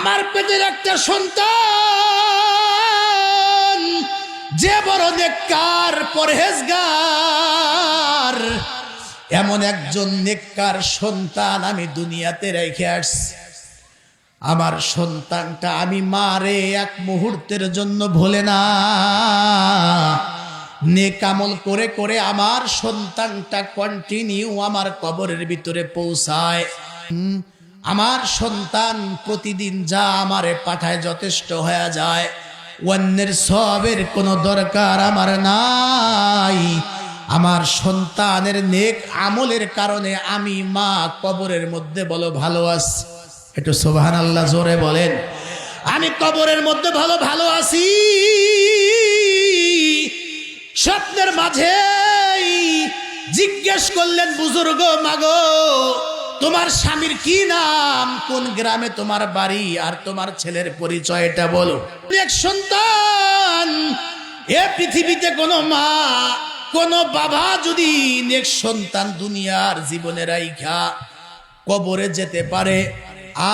আমার পেটের একটা সন্তান, যে বড় নেককার, পরহেজগার। এমন একজন নেককার সন্তান আমি দুনিয়াতে রেখে আসছি। আমার সন্তানটা আমি মারে এক মুহূর্তের জন্য ভোলে না। নেকামল করে করে আমার সন্তানটা কন্টিনিউ আমার কবরের ভিতরে পৌঁছায়। আমার সন্তান প্রতিদিন যা আমারে পাঠায় যথেষ্ট হয়ে যায়। অন্যের সবের কোনো দরকার আমার নাই। আমার সন্তানের নেক আমলের কারণে আমি মা কবরের মধ্যে বলো ভালো আছি। একটু সোভান আল্লাহ জোরে বলেন। আমি কবরের মধ্যে ভালো ভালো আছি। স্বপ্নের মাঝে জিজ্ঞেস করলেন, বুজুর্গ, মাগো তোমার স্বামীর কি নাম? কোন গ্রামে তোমার বাড়ি? আর তোমার ছেলের পরিচয়টা বলো। এক সন্তান। এ পৃথিবীতে কোনো মা, কোনো বাবা যদি নেক সন্তান দুনিয়ার জীবনে রাইখা কবরে যেতে পারে,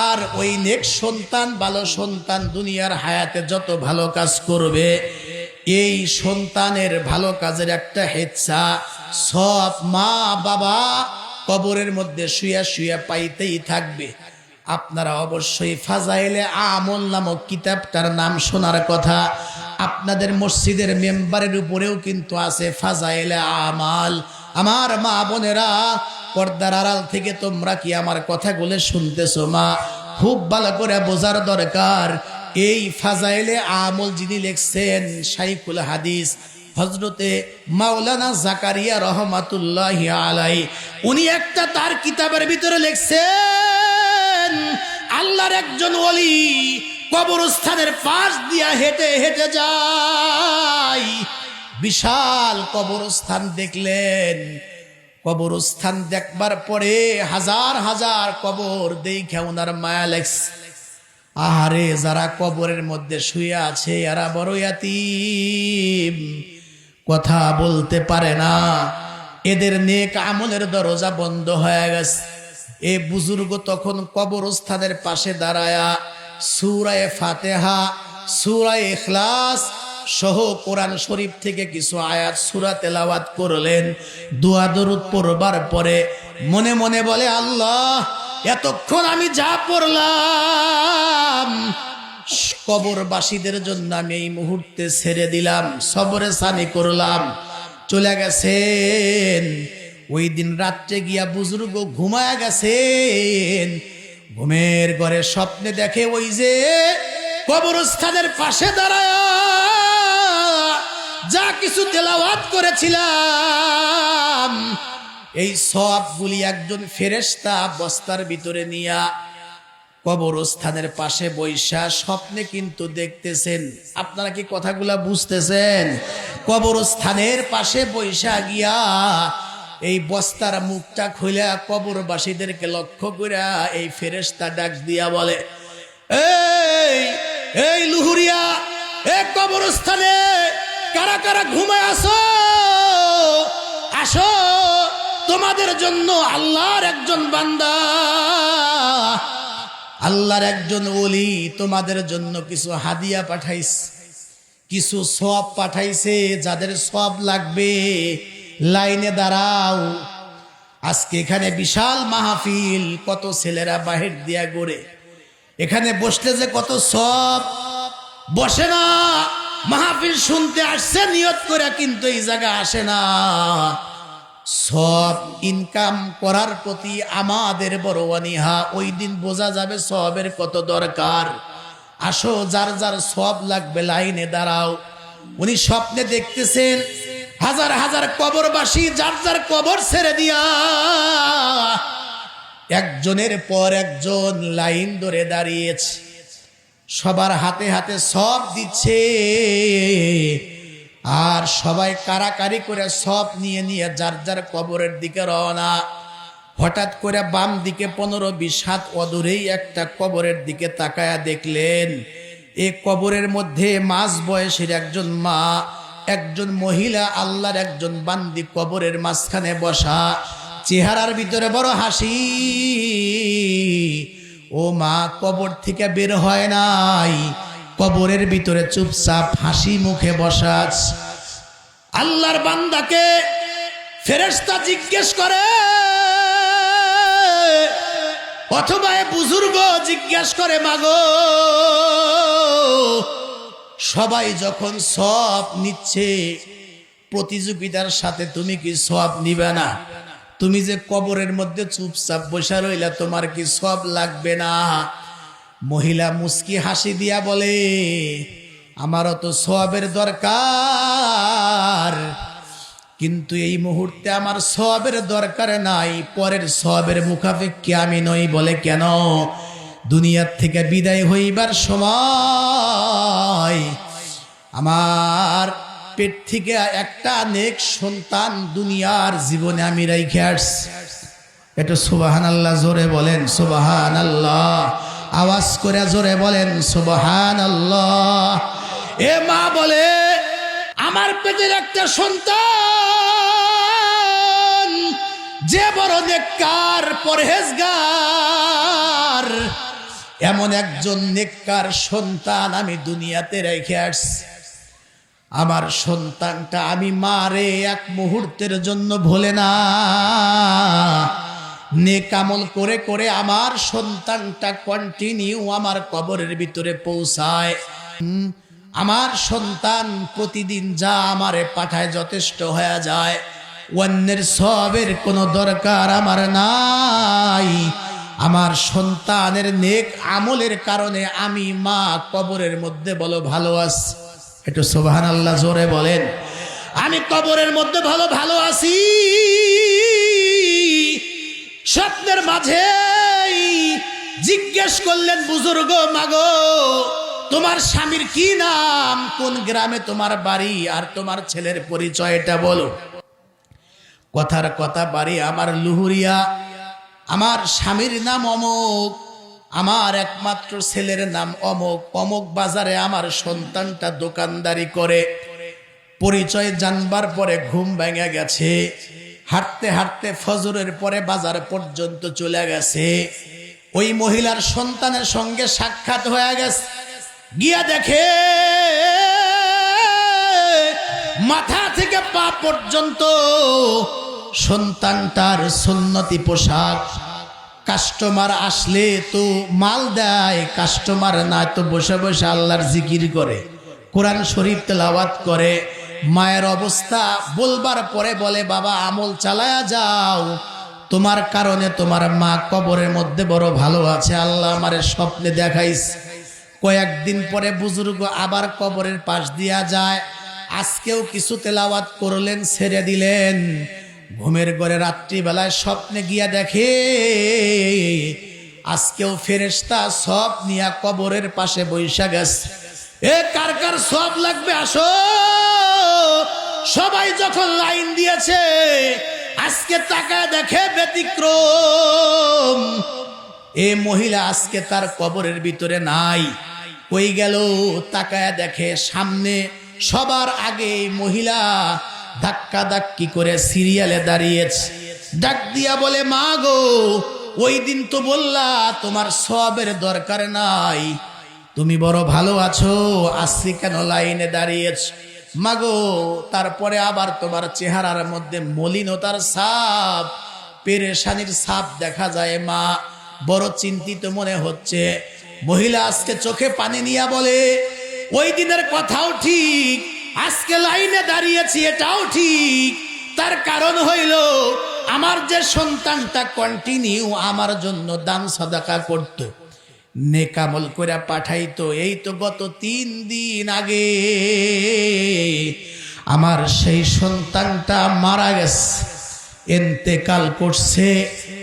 আর ওই নেক সন্তান ভালো সন্তান দুনিয়ার হায়াতে যত ভালো কাজ করবে, এই সন্তানের ভালো কাজের একটা হেচ্ছা সব মা বাবা কবরের মধ্যে শুয়া শুয়া পাইতেই থাকবে। আপনারা অবশ্যই ফাজাইলে আমল নামক কিতাবটার নাম শোনার কথা। আপনাদের মসজিদের মেম্বারের উপরেও কিন্তু আছে ফাজাইলে আমাল। আমার মা বোনেরা, পর্দার আড়াল থেকে তোমরা কি আমার কথাগুলো শুনতেছো মা? খুব ভালো করে বোঝার দরকার। এই ফাজাইলে আমল যিনি লিখছেন শাইকুল হাদিস হজরতে মাওলানা জাকারিয়া রহমাতুল্লাহ আলাই উনি একটা তার কিতাবের ভিতরে লিখছেন, আল্লাহর একজন ওলি কবরস্থানের পাশ দিয়া হেঁটে হেঁটে যায়। বিশাল কবরস্থান দেখলেন। কবরস্থান দেখবার পরে হাজার হাজার কবর দেখে ওনার মায়া লেগছে। আহারে, যারা কবরের মধ্যে শুয়ে আছে, এরা বড় ইয়াতিম। কথা বলতে পারে না। এদের নেক আমলের দরজা বন্ধ হয়ে গেছে। এ বুজুর্গ তখন কবরস্থানের পাশে দাঁড়ায়া সুরায় ফাতেহা, সুরায় ইখলাস সহ কোরআন শরীফ থেকে কিছু আয়াত, সুরা তেলাওয়াত করলেন। দোয়া দরুদ পড়বার পরে মনে মনে বলে, আল্লাহ, এতক্ষণ আমি যা পড়লাম কবরবাসীদের জন্য আমি এই মুহূর্তে ছেড়ে দিলাম, সবরে সানি করলাম। চলে গেছেন। ওই দিন রাত্রে গিয়া বুজুর্গ ঘুমায়া গেছেন। ঘুমের ঘরে স্বপ্নে দেখে ওই যে কবরস্থানের পাশে দাঁড়ায় যা কিছু তেলাওয়াত করেছিলাম। এই সবগুলি একজন ফেরেস্তা বস্তার ভিতরে নিয়া কবরস্থানের পাশে বৈশা স্বপ্নে কিন্তু দেখতেছেন। আপনারা কি কথাগুলা বুঝতেছেন? কবরস্থানের পাশে বৈশা গিয়া এই বস্তার মুখটা খুলে কবরবাসীদেরকে লক্ষ্য করে এই ফেরেস্তা ডাক দিয়া বলে, এই এই লুহুরিয়া, এ কবরস্থানে কারা কারা ঘুমায় আসো আসো, তোমাদের জন্য আল্লাহর একজন বান্দা আল্লাহর একজন ওলি তোমাদের জন্য কিছু হাদিয়া পাঠাইস কিছু সব পাঠাইছে, যাদের সব লাগবে, লাইনে দাঁড়াও। আজকে এখানে বিশাল মাহফিল, কত ছেলেরা বাহির দিয়া গড়ে এখানে বসলে যে কত সব বসে না। মাহফিল শুনতে আসছে, নিয়ত করে কিন্তু এই জায়গা আসে না। সব ইনকাম করার প্রতি আমাদের বড় অনীহা। ওই দিন বোঝা যাবে সবের কত দরকার। আসো, যার যার সব লাগবে লাইনে দাঁড়াও। উনি স্বপ্নে দেখতেছেন, হাজার হাজার কবরবাসী যার যার কবর ছেড়ে দিয়া একজনের পর একজন লাইন ধরে দাঁড়িয়েছে। সবার হাতে হাতে সব দিচ্ছে। আর সবাই কারাকারি করে সব নিয়ে নিয়ে যার যার কবরের দিকে রওনা। হঠাৎ করে বাম দিকে পনেরো বিশ হাত অদূরেই একটা কবরের দিকে তাকায়া দেখলেন, এ কবরের মধ্যে মাঝ বয়সের একজন মা, একজন মহিলা, আল্লাহর একজন বান্দি কবরের মাঝখানে বসা। চেহারার ভিতরে বড় হাসি। ও মা, কবর থেকে বের হয় নাই। কবরের ভিতরে চুপচাপ হাসি মুখে বসাস আল্লাহর বান্দাকে ফেরেশতা জিজ্ঞেস করে, অথবা বুজুর্গ জিজ্ঞেস করে, মাগো, সবাই যখন সব নিচ্ছে, প্রতিযোগিতার সাথে তুমি কি সব নিবে না? তুমি যে কবরের মধ্যে চুপচাপ বসে রইলা, তোমার কি সব লাগবে না? মহিলা মুস্কি হাসি দিয়া বলে, আমারও তো সবের দরকার। কিন্তু এই মুহূর্তে আমার সবের দরকার নাই, পরের সবের মুখাপেক্ষি আমি নই। বলে, কেন? দুনিয়ার থেকে বিদায় হইবার সময় আমার পেট থেকে একটা নেক সন্তান দুনিয়ার জীবনে আমি রাইখে আসছি। একটু সুবাহান আল্লাহ জোরে বলেন সুবাহান আল্লাহ আওয়াজ করে জোরে বলেন সুবহান আল্লাহ এ মা বলে, আমার পেটের একটা সন্তান, যে বড় নেককার, পরহেজগার। এমন একজন নেককার সন্তান আমি দুনিয়াতে রেখে আসছি। আমার সন্তানটা আমি মারে এক মুহূর্তের জন্য ভোলে না। নেকামল করে করে আমার সন্তানটা কন্টিনিউ আমার কবরের ভিতরে পৌঁছায়। আমার সন্তান প্রতিদিন যা আমারে পাঠায় যথেষ্ট হয়ে যায়। অন্যের সবের কোনো দরকার আমার নাই। আমার সন্তানের নেক আমলের কারণে আমি মা কবরের মধ্যে বলো ভালো আছি। একটু সোবাহান আল্লাহ জোরে বলেন। আমি কবরের মধ্যে ভালো ভালো আছি। স্বপ্নের মাঝে জিজ্ঞেস করলেন, বুজুর্গ, মাগো, তোমার স্বামীর কি নাম? কোন গ্রামে তোমার বাড়ি? আর তোমার ছেলের পরিচয়টা বলো। কথার কথা বাড়ি, আমার লুহুরিয়া, আমার স্বামীর নাম অমুক, আমার একমাত্র ছেলের নাম অমুক। অমুক বাজারে আমার সন্তানটা দোকানদারি করে, পরিচয় জানবার পরে ঘুম ভেঙে গেছে। হাঁটতে হাঁটতে ফজরের পরে বাজার পর্যন্ত চলে গেছে। ওই মহিলার সন্তানের সঙ্গে সাক্ষাৎ হয়ে গেছে। গিয়া দেখে মাথা থেকে পা পর্যন্ত সন্তানটার সুন্নতি পোশাক। কাস্টমার আসলে তো মাল দেয়, কাস্টমার না তো বসে বসে আল্লাহর জিকির করে। কোরআন শরীফ তেলাওয়াত করে। মায়ের অবস্থা বলবার পরে বলে, বাবা, আমল চালায়া যাও। তোমার কারণে তোমার মা কবরের মধ্যে বড় ভালো আছে। আল্লাহ আমারে স্বপ্নে দেখাইস। কয়েকদিন পরে বুজুর্গ আবার কবরের পাশ দিয়া যায়। আজকেও কিছু তেলাওয়াত করলেন, ছেড়ে দিলেন। ঘুমের ঘরে রাত্রিবেলায় স্বপ্নে গিয়া দেখে, আজকেও ফেরেস্তা সব নিয়া কবরের পাশে বৈশা গেছে। এ, কার কার সব লাগবে? আসো। সবাই যখন লাইন দিয়েছে, আজকে টাকা দেখে ব্যতিক্রম। এ মহিলা আজকে তার কবরের ভিতরে নাই। কই গেল? তাকায় দেখে সামনে। সবার আগে মহিলা ধাক্কা ধাক্কি করে সিরিয়ালে দাঁড়িয়েছে। ডাক দিয়া বলে, মা গো, ওই দিন তো বললা তোমার সবের দরকার নাই। তুমি বড় ভালো আছো আসছি কেন লাইনে দাঁড়িয়েছ? মাগো, তারপরে আবার তোমার চেহারার মধ্যে মলিনতার সাপ পেরেশানির সাপ দেখা যায়, মা। বড় চিন্তিত মনে হচ্ছে। মহিলা আজকে চোখে পানি নিয়া বলে, ওই দিনের কথাও ঠিক, আজকে লাইনে দাঁড়িয়েছি, এটাও ঠিক। তার কারণ হইল, আমার যে সন্তানটা কন্টিনিউ আমার জন্য দান সাদাকা করত। নেকামল করে পাঠাইতো, এই তো গত তিন দিন আগে আমার সেই সন্তানটা মারা গেছে। এন্তেকাল করছে,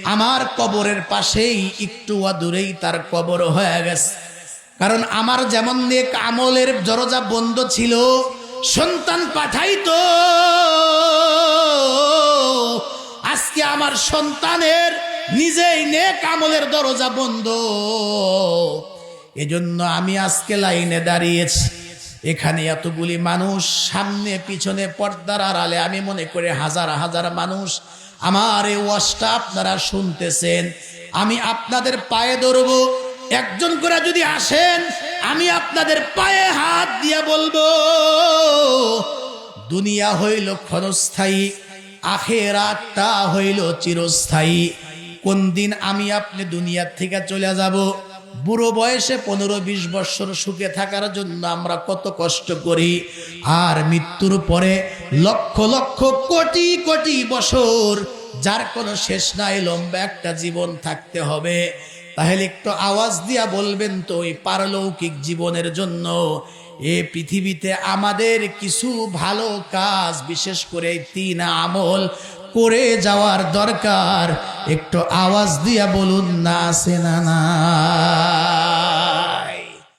আমার কবরের পাশেই একটু দূরেই তার কবর হয়ে গেছে। কারণ আমার যেমন নেক আমলের দরজা বন্ধ ছিল, সন্তান পাঠাইতো। আজকে আমার সন্তানের নিজেই নেক আমলের দরজা বন্ধ। এজন্য আমি আজকে লাইনে দাঁড়িয়েছি। এখানে এতগুলি মানুষ, সামনে পিছনে পর্দার আড়ালে। আমি মনে করে হাজার হাজার মানুষ আমার এই ওয়াজটা আপনারা শুনতেছেন। আমি আপনাদের পায়ে ধরব। একজন করে যদি আসেন, আমি আপনাদের পায়ে হাত দিয়ে বলব, দুনিয়া হইল ক্ষণস্থায়ী, আখেরাতটা হইল চিরস্থায়ী। কোন দিন আমি আপনি দুনিয়ার থেকে চলে যাব? বুড়ো বয়সে পনেরো বিশ বৎসর সুখে থাকার জন্য আমরা কত কষ্ট করি। আর মৃত্যুর পরে লক্ষ লক্ষ কোটি কোটি বছর যার কোনো শেষ নাই, লম্বা একটা জীবন থাকতে হবে। তাহলে একটু আওয়াজ দিয়া বলবেন তো ওই পারলৌকিক জীবনের জন্য। এ পৃথিবীতে আমাদের কিছু ভালো কাজ, বিশেষ করে এই তিন আমল করে যাওয়ার দরকার একটু আওয়াজ দিয়া বলুন না আছে না না